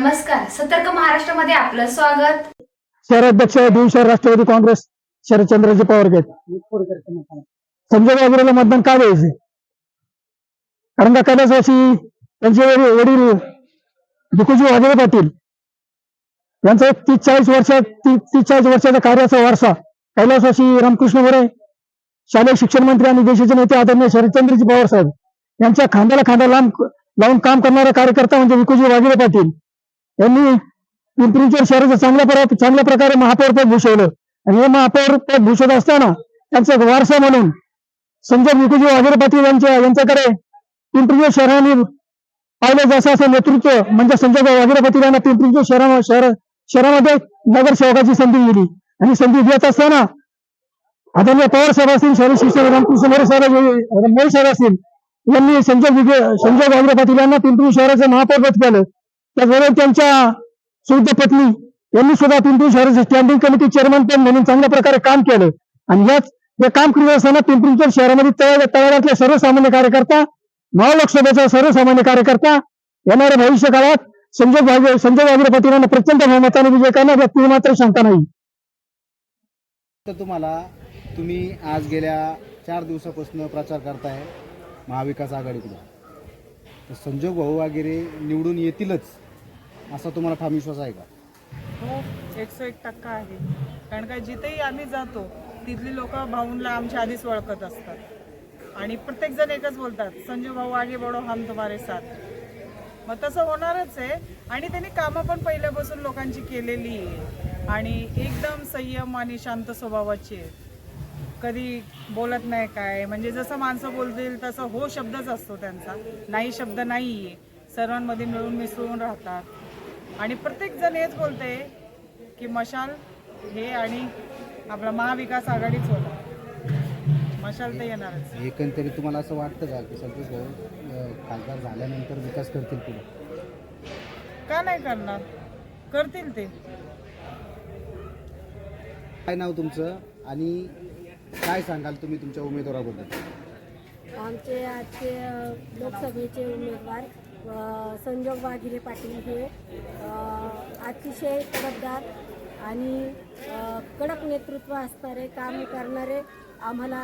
नमस्कार. सतर्क महाराष्ट्रामध्ये आपलं स्वागत. शहराध्यक्ष दिवशहर राष्ट्रवादी काँग्रेस शरदचंद्रजी पवार घेत संजय बाबुराला मतदान का द्यायचे? कारण का कैलासवासी त्यांचे वडील वडील भिकुजी पाटील यांचा एक तीस चाळीस वर्षात ती- तीस चाळीस वर्षाचा कार्याचा वारसा कैलासवासी रामकृष्ण गोरे शालेय शिक्षण मंत्री आणि देशाचे नेते आदरणीय शरदचंद्रजी पवार साहेब यांच्या खांद्याला खांदा लांब लावून काम करणारा कार्यकर्ता म्हणजे विकुजी वाघिरे पाटील. यांनी पिंपरीच्या शहराचं चांगल्या प्र- चांगल्या प्रकारे महापौरपद भूषवलं. आणि हे महापौरपद भूषवत असताना त्यांचा वारसा म्हणून संजय विकुजी वाघेरे पाटील यांच्या यांच्याकडे पिंपरी शहराने पाहिलं जसं असं नेतृत्व म्हणजे संजय वाघेरे पाटील यांना पिंपरीच्या शहरा शहर शहरामध्ये नगरसेवकाची संधी दिली आणि संधी देत असताना आदरणीय पवार साहेब असतील शहरी शिक्षण रामकृष्ण मोरे साहेब मोरे साहेब असतील यांनी संजय संजय वाघेरे पाटील यांना पिंपरी शहराचं महापौरपद केलं. त्याचबरोबर त्यांच्या सुद्ध पत्नी यांनी सुद्धा पिंपरी शहराचे स्टँडिंग कमिटी चेअरमन पण म्हणून चांगल्या प्रकारे काम केलं. आणि याच हे काम करीत असताना पिंपरी शहरामध्ये तळ तळागाळातले सर्वसामान्य कार्यकर्ता महालोकसभेचा सर्वसामान्य कार्यकर्ता येणाऱ्या भविष्य काळात संजय वाघे संजय वाघेरे पाटील यांना प्रचंड बहुमताने विजय करणार व्यक्ती मात्र सांगता नाही. तर तुम्हाला तुम्ही आज गेल्या चार दिवसापासून प्रचार करताय महाविकास आघाडीकडून. तर संजोग भाऊ वगैरे निवडून येतीलच. असा तुम्हाला ठाम विश्वास आहे का? हो एकशे एक टक्का आहे. कारण का जिथेही आम्ही जातो तिथली लोक भाऊंला आमच्या आधीच ओळखत असतात. आणि प्रत्येक जण एकच बोलतात संजू भाऊ आगे बडो हम तुम्हारे साथ. मग तसं होणारच आहे. आणि त्यांनी कामं पण पहिल्यापासून लोकांची केलेली आहे. आणि एकदम संयम आणि शांत स्वभावाची आहे. कधी बोलत नाही काय म्हणजे जसं माणसं बोलतील तसं हो शब्दच असतो त्यांचा. नाही शब्द नाही आहे सर्वांमध्ये मिळून मिसळून राहतात. आणि प्रत्येक जण हेच बोलते की मशाल हे आणि आपला महाविकास आघाडीच होता. मशाल तर येणारच. एकंदरीत तुम्हाला असं वाटतं का की संतोष भाऊ खासदार झाल्यानंतर विकास करतील पुढे? का नाही करणार? करतील ते. काय नाव तुमचं? आणि काय सांगाल तुम्ही तुमच्या उमेदवाराबद्दल? आमचे आजचे लोकसभेचे उमेदवार संजोग वाघिरे पाटील हे अतिशय तडफदार आणि कडक नेतृत्व असणारे काम करणारे आम्हाला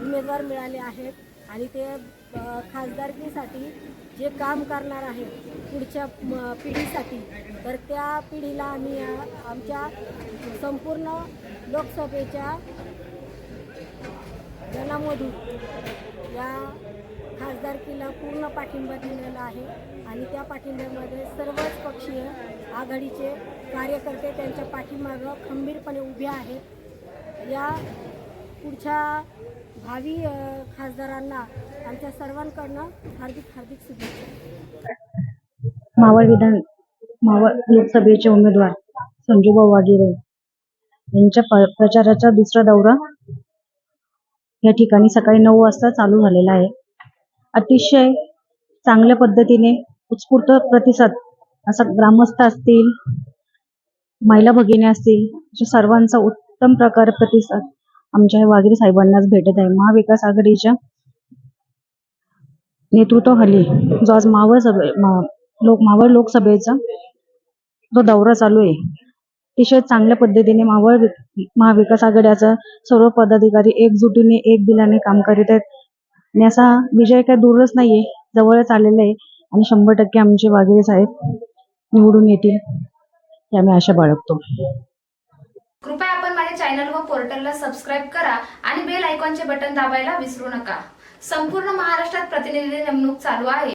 उमेदवार मिळाले आहेत आणि ते खासदारकीसाठी जे काम करणार आहेत पुढच्या पिढीसाठी तर त्या पिढीला आम्ही आमच्या संपूर्ण लोकसभेच्या जनामधून या खासदारकीला पूर्ण पाठिंबा दिलेला आहे आणि त्या पाठिंब्यामध्ये सर्वच पक्षीय आघाडीचे कार्यकर्ते त्यांच्या पाठीमागं खंबीरपणे उभे आहेत. या पुढच्या भावी खासदारांना आमच्या सर्वांकडनं हार्दिक हार्दिक शुभेच्छा. मावळ विधान मावळ लोकसभेचे उमेदवार संजूभाऊ वागेरे यांच्या प्रचाराचा दुसरा दौरा या ठिकाणी सकाळी नऊ वाजता चालू झालेला आहे. अतिशय चांगल्या पद्धतीने उत्स्फूर्त प्रतिसाद. असा ग्रामस्थ असतील महिला भगिनी असतील अशा सर्वांचा उत्तम प्रकारे प्रतिसाद आमच्या या साहेबांनाच भेटत आहे. महाविकास आघाडीच्या नेतृत्वाखाली जो आज मावळ सभे मा- लोक मावळ लोकसभेचा जो दौरा चालू आहे अतिशय चांगल्या पद्धतीने मावळ महाविकास आघाड्याचा सर्व पदाधिकारी एकजुटीने एक दिलाने काम करीत आहेत. आणि असा विजय काय दूरच नाहीये जवळच आलेला आहे आणि शंभर टक्के आमचे वाघेरे साहेब निवडून येतील हे आम्ही आशा बाळगतो. कृपया आपण माझ्या चॅनल व पोर्टलला सबस्क्राईब करा आणि बेल आयकॉनचे बटन दाबायला विसरू नका. संपूर्ण महाराष्ट्रात प्रतिनिधी नेमणूक चालू आहे.